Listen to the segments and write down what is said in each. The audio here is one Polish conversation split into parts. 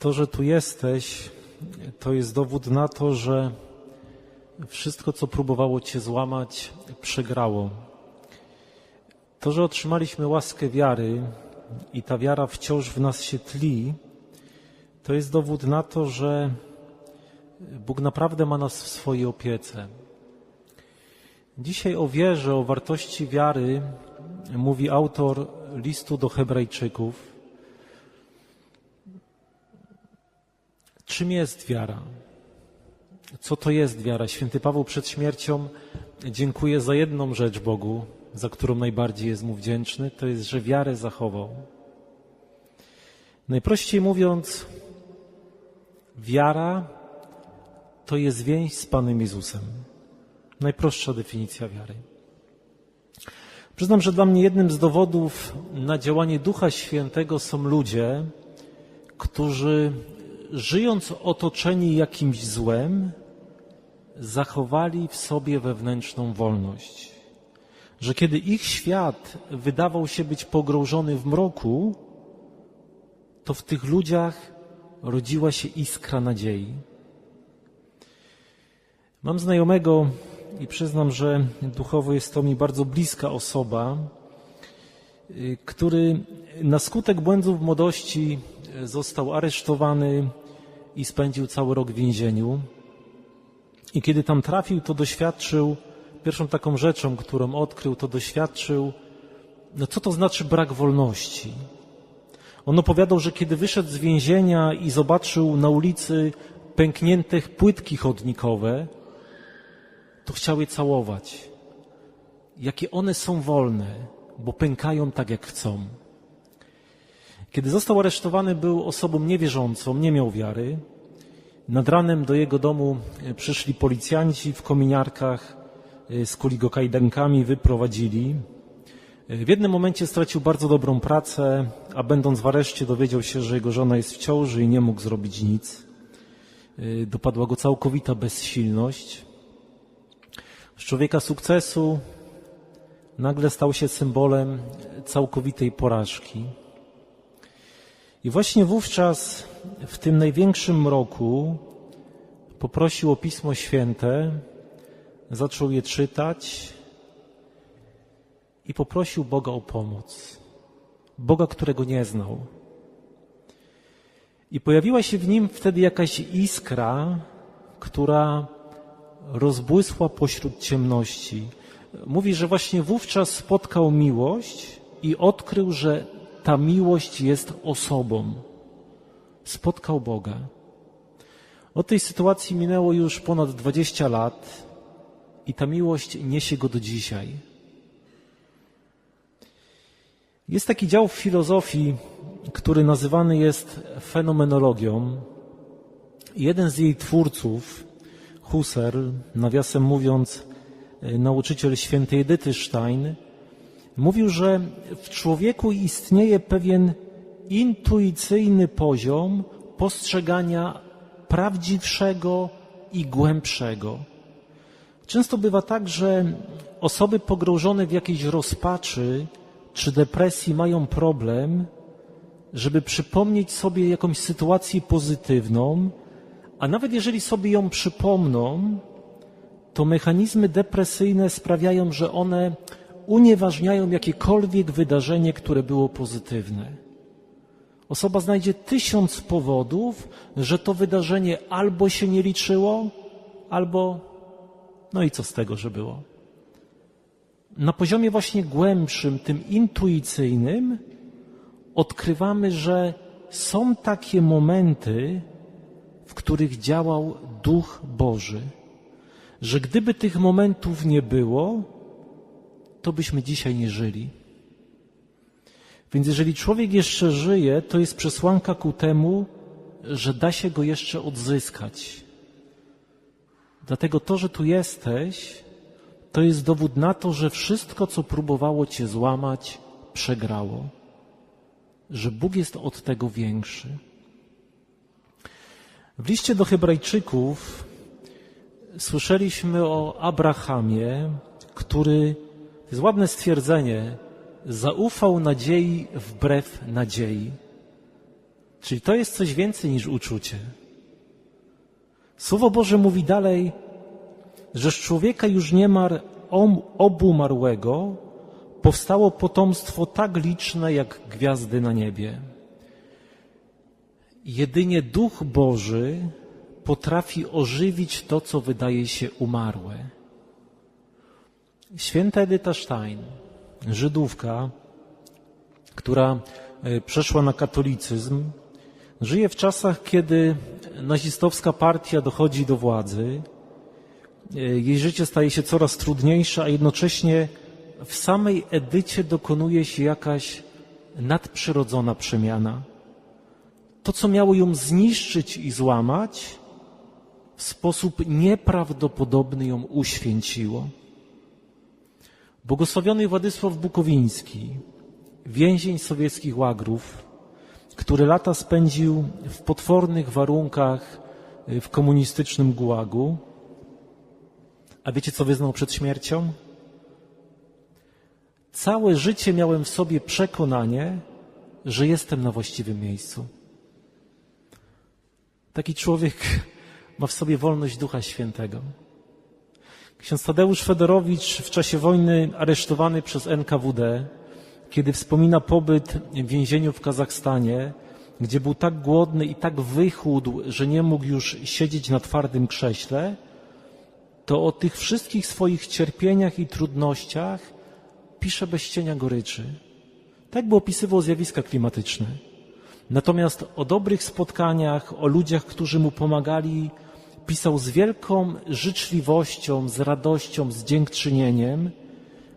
To, że tu jesteś, to jest dowód na to, że wszystko, co próbowało Cię złamać, przegrało. To, że otrzymaliśmy łaskę wiary i ta wiara wciąż w nas się tli, to jest dowód na to, że Bóg naprawdę ma nas w swojej opiece. Dzisiaj o wierze, o wartości wiary mówi autor listu do Hebrajczyków. Czym jest wiara? Co to jest wiara? Święty Paweł przed śmiercią dziękuję za jedną rzecz Bogu, za którą najbardziej jest mu wdzięczny, to jest, że wiarę zachował. Najprościej mówiąc, wiara to jest więź z Panem Jezusem. Najprostsza definicja wiary. Przyznam, że dla mnie jednym z dowodów na działanie Ducha Świętego są ludzie, którzy żyjąc otoczeni jakimś złem, zachowali w sobie wewnętrzną wolność. Że kiedy ich świat wydawał się być pogrążony w mroku, to w tych ludziach rodziła się iskra nadziei. Mam znajomego i przyznam, że duchowo jest to mi bardzo bliska osoba, y, który na skutek błędów młodości został aresztowany i spędził cały rok w więzieniu. I kiedy tam trafił, to doświadczył, pierwszą taką rzeczą, którą odkrył, to doświadczył, no co to znaczy brak wolności. On opowiadał, że kiedy wyszedł z więzienia i zobaczył na ulicy pęknięte płytki chodnikowe, to chciał je całować. Jakie one są wolne, bo pękają tak jak chcą. Kiedy został aresztowany, był osobą niewierzącą, nie miał wiary. Nad ranem do jego domu e, przyszli policjanci w kominiarkach, e, skuli go kajdankami, wyprowadzili. E, W jednym momencie stracił bardzo dobrą pracę, a będąc w areszcie dowiedział się, że jego żona jest w ciąży i nie mógł zrobić nic. Dopadła go całkowita bezsilność. Z człowieka sukcesu nagle stał się symbolem całkowitej porażki. I właśnie wówczas, w tym największym mroku, poprosił o Pismo Święte, zaczął je czytać i poprosił Boga o pomoc. Boga, którego nie znał. I pojawiła się w nim wtedy jakaś iskra, która rozbłysła pośród ciemności. Mówi, że właśnie wówczas spotkał miłość i odkrył, że ta miłość jest osobą. Spotkał Boga. Od tej sytuacji minęło już ponad 20 lat i ta miłość niesie go do dzisiaj. Jest taki dział w filozofii, który nazywany jest fenomenologią. Jeden z jej twórców, Husserl, nawiasem mówiąc, e, nauczyciel świętej Edyty Stein, mówił, że w człowieku istnieje pewien intuicyjny poziom postrzegania prawdziwszego i głębszego. Często bywa tak, że osoby pogrążone w jakiejś rozpaczy czy depresji mają problem, żeby przypomnieć sobie jakąś sytuację pozytywną, a nawet jeżeli sobie ją przypomną, to mechanizmy depresyjne sprawiają, że one unieważniają jakiekolwiek wydarzenie, które było pozytywne. Osoba znajdzie tysiąc powodów, że to wydarzenie albo się nie liczyło, albo no i co z tego, że było. Na poziomie właśnie głębszym, tym intuicyjnym, odkrywamy, że są takie momenty, w których działał Duch Boży, że gdyby tych momentów nie było, to byśmy dzisiaj nie żyli. Więc jeżeli człowiek jeszcze żyje, to jest przesłanka ku temu, że da się go jeszcze odzyskać. Dlatego to, że tu jesteś, to jest dowód na to, że wszystko, co próbowało cię złamać, przegrało. Że Bóg jest od tego większy. W liście do Hebrajczyków słyszeliśmy o Abrahamie, który, jest ładne stwierdzenie, zaufał nadziei wbrew nadziei. Czyli to jest coś więcej niż uczucie. Słowo Boże mówi dalej, że z człowieka już nie ma obumarłego, powstało potomstwo tak liczne jak gwiazdy na niebie. Jedynie Duch Boży potrafi ożywić to, co wydaje się umarłe. Święta Edyta Stein, Żydówka, która e, przeszła na katolicyzm, żyje w czasach, kiedy nazistowska partia dochodzi do władzy. E, jej życie staje się coraz trudniejsze, a jednocześnie w samej Edycie dokonuje się jakaś nadprzyrodzona przemiana. To, co miało ją zniszczyć i złamać, w sposób nieprawdopodobny ją uświęciło. Błogosławiony Władysław Bukowiński, więzień sowieckich łagrów, który lata spędził w potwornych warunkach y, w komunistycznym gułagu. A wiecie, co wyznał przed śmiercią? Całe życie miałem w sobie przekonanie, że jestem na właściwym miejscu. Taki człowiek ma w sobie wolność Ducha Świętego. Ksiądz Tadeusz Fedorowicz w czasie wojny aresztowany przez NKWD, kiedy wspomina pobyt w więzieniu w Kazachstanie, gdzie był tak głodny i tak wychudł, że nie mógł już siedzieć na twardym krześle, to o tych wszystkich swoich cierpieniach i trudnościach pisze bez cienia goryczy. Tak by opisywał zjawiska klimatyczne. Natomiast o dobrych spotkaniach, o ludziach, którzy mu pomagali, pisał z wielką życzliwością, z radością, z dziękczynieniem.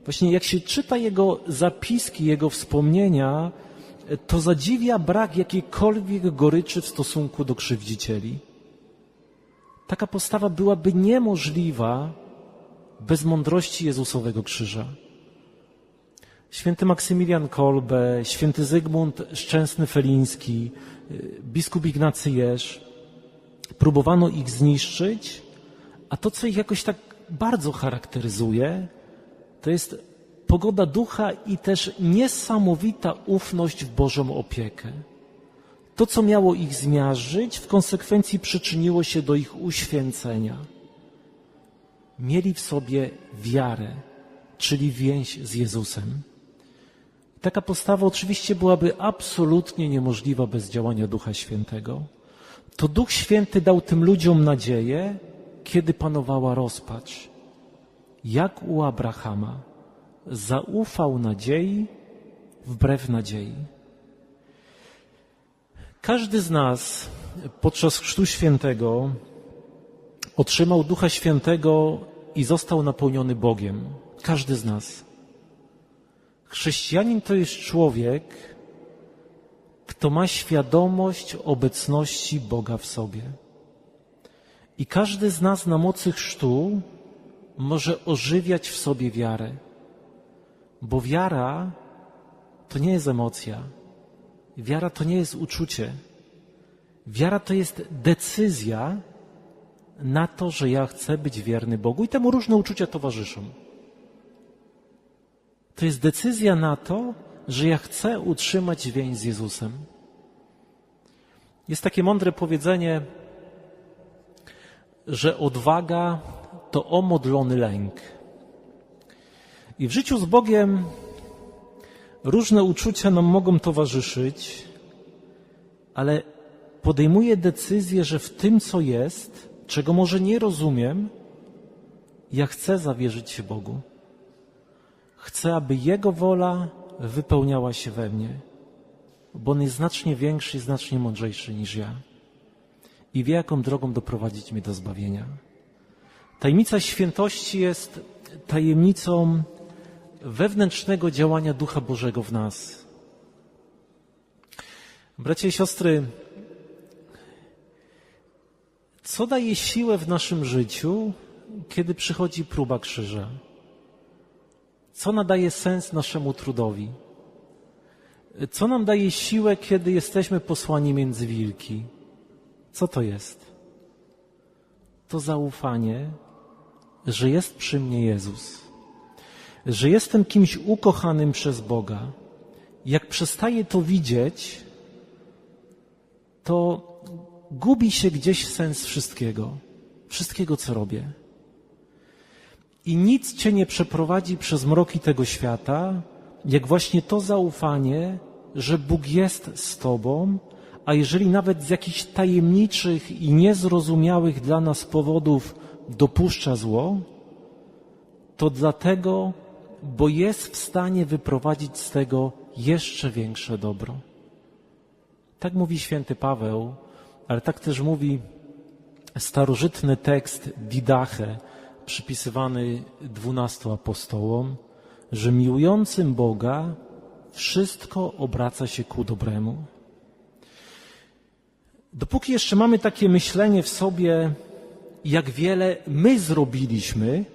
Właśnie jak się czyta jego zapiski, jego wspomnienia, to zadziwia brak jakiejkolwiek goryczy w stosunku do krzywdzicieli. Taka postawa byłaby niemożliwa bez mądrości Jezusowego krzyża. Święty Maksymilian Kolbe, święty Zygmunt Szczęsny-Feliński, biskup Ignacy Jerz, próbowano ich zniszczyć, a to, co ich jakoś tak bardzo charakteryzuje, to jest pogoda ducha i też niesamowita ufność w Bożą opiekę. To, co miało ich zmiażdżyć, w konsekwencji przyczyniło się do ich uświęcenia. Mieli w sobie wiarę, czyli więź z Jezusem. Taka postawa oczywiście byłaby absolutnie niemożliwa bez działania Ducha Świętego. To Duch Święty dał tym ludziom nadzieję, kiedy panowała rozpacz. Jak u Abrahama zaufał nadziei wbrew nadziei. Każdy z nas podczas Chrztu Świętego otrzymał Ducha Świętego i został napełniony Bogiem. Każdy z nas. Chrześcijanin to jest człowiek, kto ma świadomość obecności Boga w sobie. I każdy z nas na mocy chrztu może ożywiać w sobie wiarę. Bo wiara to nie jest emocja. Wiara to nie jest uczucie. Wiara to jest decyzja na to, że ja chcę być wierny Bogu i temu różne uczucia towarzyszą. To jest decyzja na to, że ja chcę utrzymać więź z Jezusem. Jest takie mądre powiedzenie, że odwaga to omodlony lęk. I w życiu z Bogiem różne uczucia nam mogą towarzyszyć, ale podejmuję decyzję, że w tym, co jest, czego może nie rozumiem, ja chcę zawierzyć się Bogu. Chcę, aby Jego wola wypełniała się we mnie, bo On jest znacznie większy i znacznie mądrzejszy niż ja i wie, jaką drogą doprowadzić mnie do zbawienia. Tajemnica świętości jest tajemnicą wewnętrznego działania Ducha Bożego w nas. Bracia i siostry, co daje siłę w naszym życiu, kiedy przychodzi próba krzyża? Co nadaje sens naszemu trudowi? Co nam daje siłę, kiedy jesteśmy posłani między wilki? Co to jest? To zaufanie, że jest przy mnie Jezus, że jestem kimś ukochanym przez Boga. Jak przestaję to widzieć, to gubi się gdzieś sens wszystkiego, wszystkiego, co robię. I nic cię nie przeprowadzi przez mroki tego świata, jak właśnie to zaufanie, że Bóg jest z tobą, a jeżeli nawet z jakichś tajemniczych i niezrozumiałych dla nas powodów dopuszcza zło, to dlatego, bo jest w stanie wyprowadzić z tego jeszcze większe dobro. Tak mówi święty Paweł, ale tak też mówi starożytny tekst Didache, przypisywany dwunastu apostołom, że miłującym Boga wszystko obraca się ku dobremu. Dopóki jeszcze mamy takie myślenie w sobie, jak wiele my zrobiliśmy,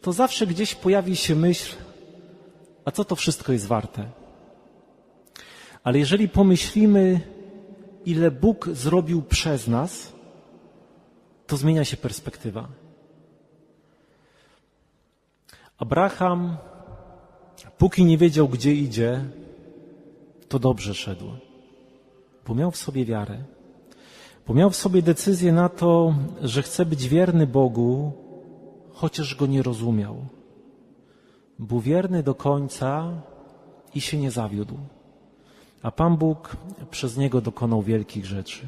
to zawsze gdzieś pojawi się myśl, a co to wszystko jest warte? Ale jeżeli pomyślimy, ile Bóg zrobił przez nas, to zmienia się perspektywa. Abraham, póki nie wiedział, gdzie idzie, to dobrze szedł, bo miał w sobie wiarę, bo miał w sobie decyzję na to, że chce być wierny Bogu, chociaż go nie rozumiał. Był wierny do końca i się nie zawiódł. A Pan Bóg przez niego dokonał wielkich rzeczy.